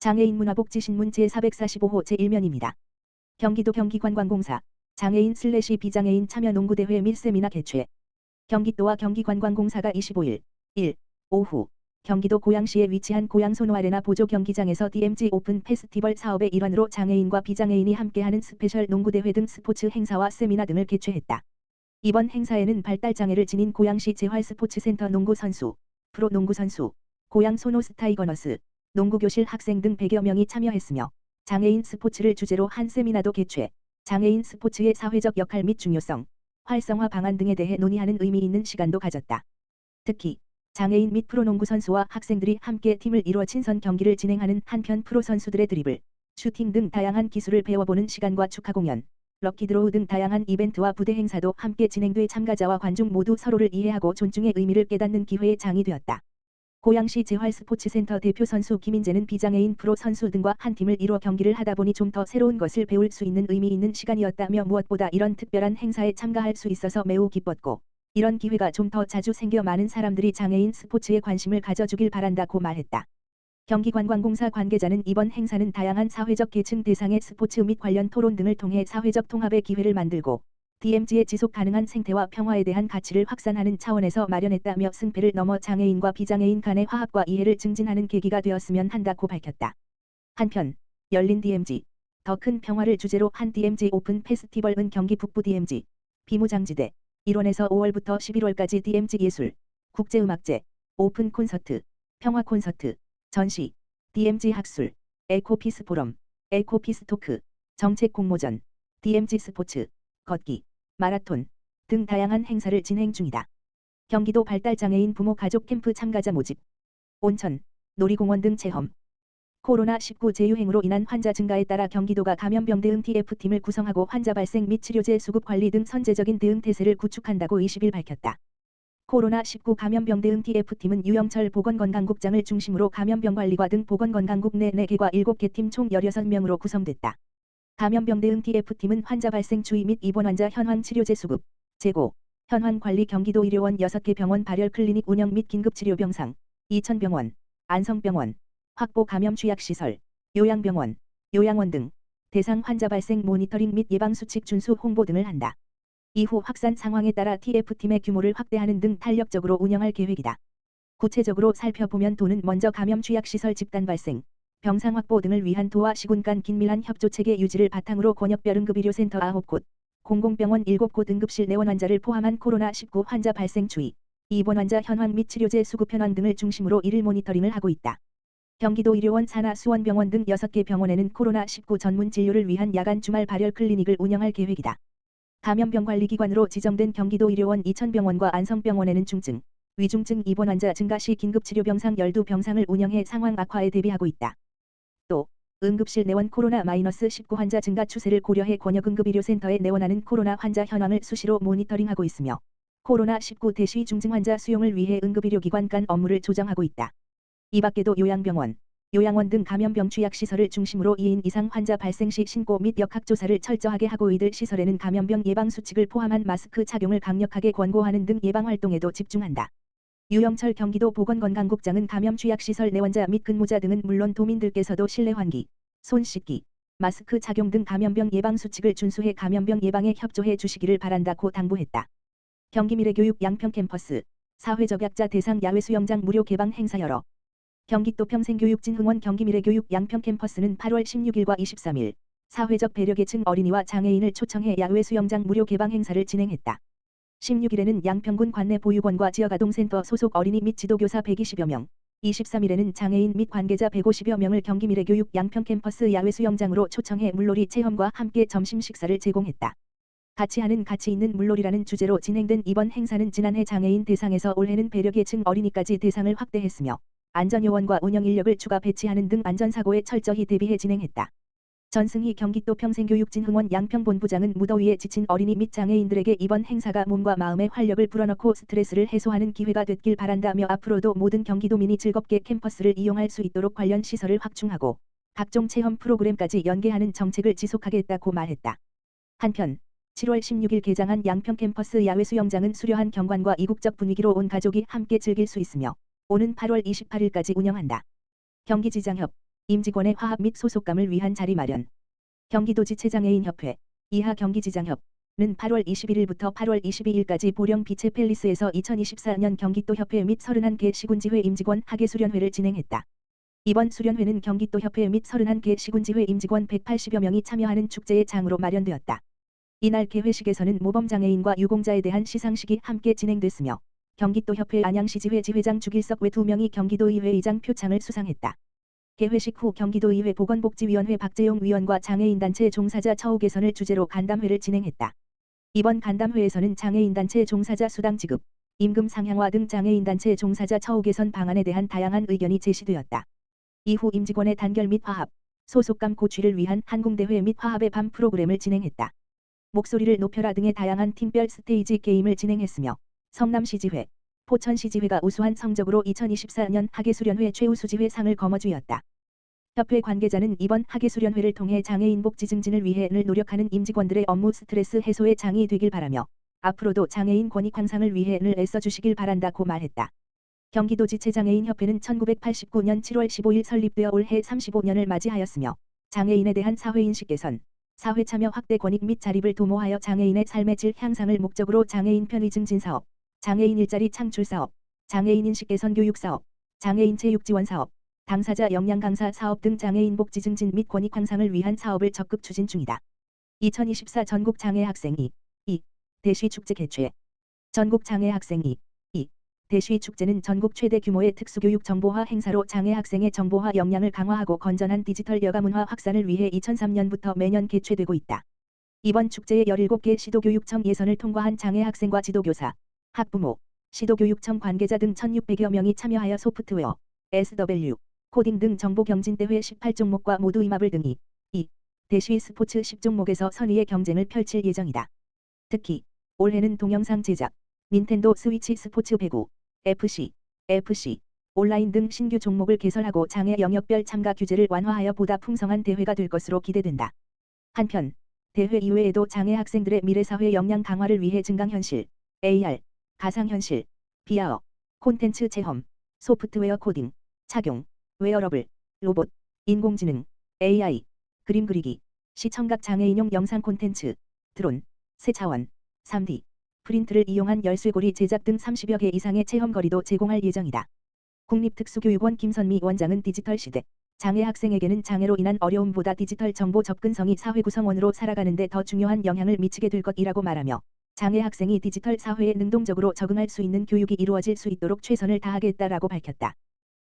장애인 문화복지신문 제445호 제1면입니다. 경기도 경기관광공사 장애인 슬래시 비장애인 참여 농구대회 및 세미나 개최 경기도와 경기관광공사가 25일 1. 오후 경기도 고양시에 위치한 고양소노 아레나 보조 경기장에서 DMG 오픈 페스티벌 사업의 일환으로 장애인과 비장애인이 함께하는 스페셜 농구대회 등 스포츠 행사와 세미나 등을 개최했다. 이번 행사에는 발달장애를 지닌 고양시 재활스포츠센터 농구 선수, 프로 농구 선수, 고양 소노 스타이거너스, 농구교실 학생 등 100여 명이 참여했으며 장애인 스포츠를 주제로 한 세미나도 개최, 장애인 스포츠의 사회적 역할 및 중요성, 활성화 방안 등에 대해 논의하는 의미 있는 시간도 가졌다. 특히 장애인 및 프로농구 선수와 학생들이 함께 팀을 이루어 친선 경기를 진행하는 한편 프로 선수들의 드리블, 슈팅 등 다양한 기술을 배워보는 시간과 축하 공연, 럭키드로우 등 다양한 이벤트와 부대 행사도 함께 진행돼 참가자와 관중 모두 서로를 이해하고 존중의 의미를 깨닫는 기회의 장이 되었다. 고양시 재활스포츠센터 대표 선수 김인재는 비장애인 프로 선수 등과 한 팀을 이루어 경기를 하다 보니 좀 더 새로운 것을 배울 수 있는 의미 있는 시간이었다며 무엇보다 이런 특별한 행사에 참가할 수 있어서 매우 기뻤고 이런 기회가 좀 더 자주 생겨 많은 사람들이 장애인 스포츠에 관심을 가져주길 바란다고 말했다. 경기관광공사 관계자는 이번 행사는 다양한 사회적 계층 대상의 스포츠 및 관련 토론 등을 통해 사회적 통합의 기회를 만들고 DMZ의 지속 가능한 생태와 평화에 대한 가치를 확산하는 차원에서 마련했다며 승패를 넘어 장애인과 비장애인 간의 화합과 이해를 증진하는 계기가 되었으면 한다고 밝혔다. 한편 열린 DMZ 더큰 평화를 주제로 한 DMZ 오픈 페스티벌은 경기 북부 DMZ 비무장지대 1원에서 5월부터 11월까지 DMZ 예술, 국제음악제, 오픈 콘서트, 평화 콘서트, 전시, DMZ 학술, 에코피스 포럼, 에코피스 토크, 정책 공모전, DMZ 스포츠, 걷기, 마라톤 등 다양한 행사를 진행 중이다. 경기도 발달장애인 부모 가족 캠프 참가자 모집, 온천, 놀이공원 등 체험, 코로나19 재유행으로 인한 환자 증가에 따라 경기도가 감염병 대응 TF팀을 구성하고 환자 발생 및 치료제 수급 관리 등 선제적인 대응 태세를 구축한다고 20일 밝혔다. 코로나19 감염병 대응 TF팀은 유영철 보건건강국장을 중심으로 감염병 관리과 등 보건건강국 내 4개과 7개 팀 총 16명으로 구성됐다. 감염병 대응 TF팀은 환자 발생 주의 및 입원 환자 현황 치료제 수급, 재고, 현황 관리 경기도 의료원 6개 병원 발열 클리닉 운영 및 긴급 치료 병상, 이천병원, 안성병원, 확보 감염 취약시설, 요양병원, 요양원 등 대상 환자 발생 모니터링 및 예방 수칙 준수 홍보 등을 한다. 이후 확산 상황에 따라 TF팀의 규모를 확대하는 등 탄력적으로 운영할 계획이다. 구체적으로 살펴보면 도는 먼저 감염 취약시설 집단 발생, 병상 확보 등을 위한 도와 시군 간 긴밀한 협조체계 유지를 바탕으로 권역별 응급의료센터 9곳, 공공병원 7곳 응급실 내원 환자를 포함한 코로나19 환자 발생 추이, 입원 환자 현황 및 치료제 수급 현황 등을 중심으로 이를 모니터링을 하고 있다. 경기도 의료원 산하 수원병원 등 6개 병원에는 코로나19 전문 진료를 위한 야간 주말 발열 클리닉을 운영할 계획이다. 감염병 관리기관으로 지정된 경기도 의료원 이천병원과 안성병원에는 중증, 위중증 입원 환자 증가 시 긴급치료병상 12병상을 운영해 상황 악화에 대비하고 있다. 또 응급실 내원 코로나-19 환자 증가 추세를 고려해 권역응급의료센터에 내원하는 코로나 환자 현황을 수시로 모니터링하고 있으며 코로나19 대시 중증 환자 수용을 위해 응급의료기관 간 업무를 조정하고 있다. 이 밖에도 요양병원, 요양원 등 감염병 취약시설을 중심으로 2인 이상 환자 발생 시 신고 및 역학조사를 철저하게 하고 이들 시설에는 감염병 예방수칙을 포함한 마스크 착용을 강력하게 권고하는 등 예방활동에도 집중한다. 유영철 경기도 보건건강국장은 감염 취약시설 내원자 및 근무자 등은 물론 도민들께서도 실내 환기, 손 씻기, 마스크 착용 등 감염병 예방 수칙을 준수해 감염병 예방에 협조해 주시기를 바란다고 당부했다. 경기미래교육 양평 캠퍼스, 사회적약자 대상 야외 수영장 무료 개방 행사 열어 경기도 평생교육진 흥원 경기미래교육 양평 캠퍼스는 8월 16일과 23일 사회적 배려계층 어린이와 장애인을 초청해 야외 수영장 무료 개방 행사를 진행했다. 16일에는 양평군 관내 보육원과 지역아동센터 소속 어린이 및 지도교사 120여 명, 23일에는 장애인 및 관계자 150여 명을 경기 미래교육 양평 캠퍼스 야외 수영장으로 초청해 물놀이 체험과 함께 점심 식사를 제공했다. 같이 하는 가치 있는 물놀이라는 주제로 진행된 이번 행사는 지난해 장애인 대상에서 올해는 배려계층 어린이까지 대상을 확대했으며 안전요원과 운영인력을 추가 배치하는 등 안전사고에 철저히 대비해 진행했다. 전승희 경기도 평생교육진 흥원 양평본부장은 무더위에 지친 어린이 및 장애인들에게 이번 행사가 몸과 마음의 활력을 불어넣고 스트레스를 해소하는 기회가 됐길 바란다며 앞으로도 모든 경기도민이 즐겁게 캠퍼스를 이용할 수 있도록 관련 시설을 확충하고 각종 체험 프로그램까지 연계하는 정책을 지속하겠다고 말했다. 한편 7월 16일 개장한 양평 캠퍼스 야외 수영장은 수려한 경관과 이국적 분위기로 온 가족이 함께 즐길 수 있으며 오는 8월 28일까지 운영한다. 경기지장협 임직원의 화합 및 소속감을 위한 자리 마련. 경기도지 체장애인협회 이하 경기지장협 는 8월 21일부터 8월 22일까지 보령 비체 팰리스에서 2024년 경기도 협회 및 31개 시군지회 임직원 학예 수련회를 진행했다. 이번 수련회는 경기도 협회 및 31개 시군지회 임직원 180여 명이 참여하는 축제의 장으로 마련되었다. 이날 개회식에서는 모범장애인과 유공자에 대한 시상식이 함께 진행됐으며 경기도 협회 안양시지회 지회장 주길석 외 2명이 경기도의회 의장 표창을 수상했다. 개회식 후 경기도의회 보건복지위원회 박재용 위원과 장애인단체 종사자 처우 개선을 주제로 간담회를 진행했다. 이번 간담회에서는 장애인단체 종사자 수당 지급, 임금 상향화 등 장애인단체 종사자 처우 개선 방안에 대한 다양한 의견이 제시되었다. 이후 임직원의 단결 및 화합, 소속감 고취를 위한 한궁대회 및 화합의 밤 프로그램을 진행했다. 목소리를 높여라 등의 다양한 팀별 스테이지 게임을 진행했으며 성남시지회, 포천시지회가 우수한 성적으로 2024년 학예수련회 최우수지회 상을 거머쥐었다. 협회 관계자는 이번 학예수련회를 통해 장애인 복지 증진을 위해 늘 노력하는 임직원들의 업무 스트레스 해소의 장이 되길 바라며 앞으로도 장애인 권익 향상을 위해 늘 애써주시길 바란다고 말했다. 경기도지체장애인협회는 1989년 7월 15일 설립되어 올해 35년을 맞이하였으며 장애인에 대한 사회인식 개선, 사회 참여 확대 권익 및 자립을 도모하여 장애인의 삶의 질 향상을 목적으로 장애인 편의 증진 사업, 장애인 일자리 창출 사업, 장애인 인식 개선 교육 사업, 장애인 체육 지원 사업, 당사자 역량 강사 사업 등 장애인 복지 증진 및 권익 향상을 위한 사업을 적극 추진 중이다. 2024 전국 장애 학생이 2. 대시 축제 개최 전국 장애 학생이 2. 대시 축제는 전국 최대 규모의 특수교육 정보화 행사로 장애 학생의 정보화 역량을 강화하고 건전한 디지털 여가 문화 확산을 위해 2003년부터 매년 개최되고 있다. 이번 축제에 17개 시도교육청 예선을 통과한 장애 학생과 지도교사, 학부모, 시도교육청 관계자 등 1600여 명이 참여하여 소프트웨어, SW, 코딩 등 정보 경진대회 18종목과 모두 임합을 등이 2. 대시 스포츠 10종목에서 선의의 경쟁을 펼칠 예정이다. 특히 올해는 동영상 제작, 닌텐도 스위치 스포츠 배구, FC, FC, 온라인 등 신규 종목을 개설하고 장애 영역별 참가 규제를 완화하여 보다 풍성한 대회가 될 것으로 기대된다. 한편 대회 이외에도 장애 학생들의 미래사회 역량 강화를 위해 증강현실, AR, 가상현실, 비아어, 콘텐츠 체험, 소프트웨어 코딩, 착용, 웨어러블, 로봇, 인공지능, AI, 그림 그리기, 시청각 장애인용 영상 콘텐츠, 드론, 세차원, 3D, 프린트를 이용한 열쇠고리 제작 등 30여 개 이상의 체험 거리도 제공할 예정이다. 국립특수교육원 김선미 원장은 디지털 시대, 장애 학생에게는 장애로 인한 어려움보다 디지털 정보 접근성이 사회 구성원으로 살아가는 데 더 중요한 영향을 미치게 될 것이라고 말하며 장애 학생이 디지털 사회에 능동적으로 적응할 수 있는 교육이 이루어질 수 있도록 최선을 다하겠다라고 밝혔다.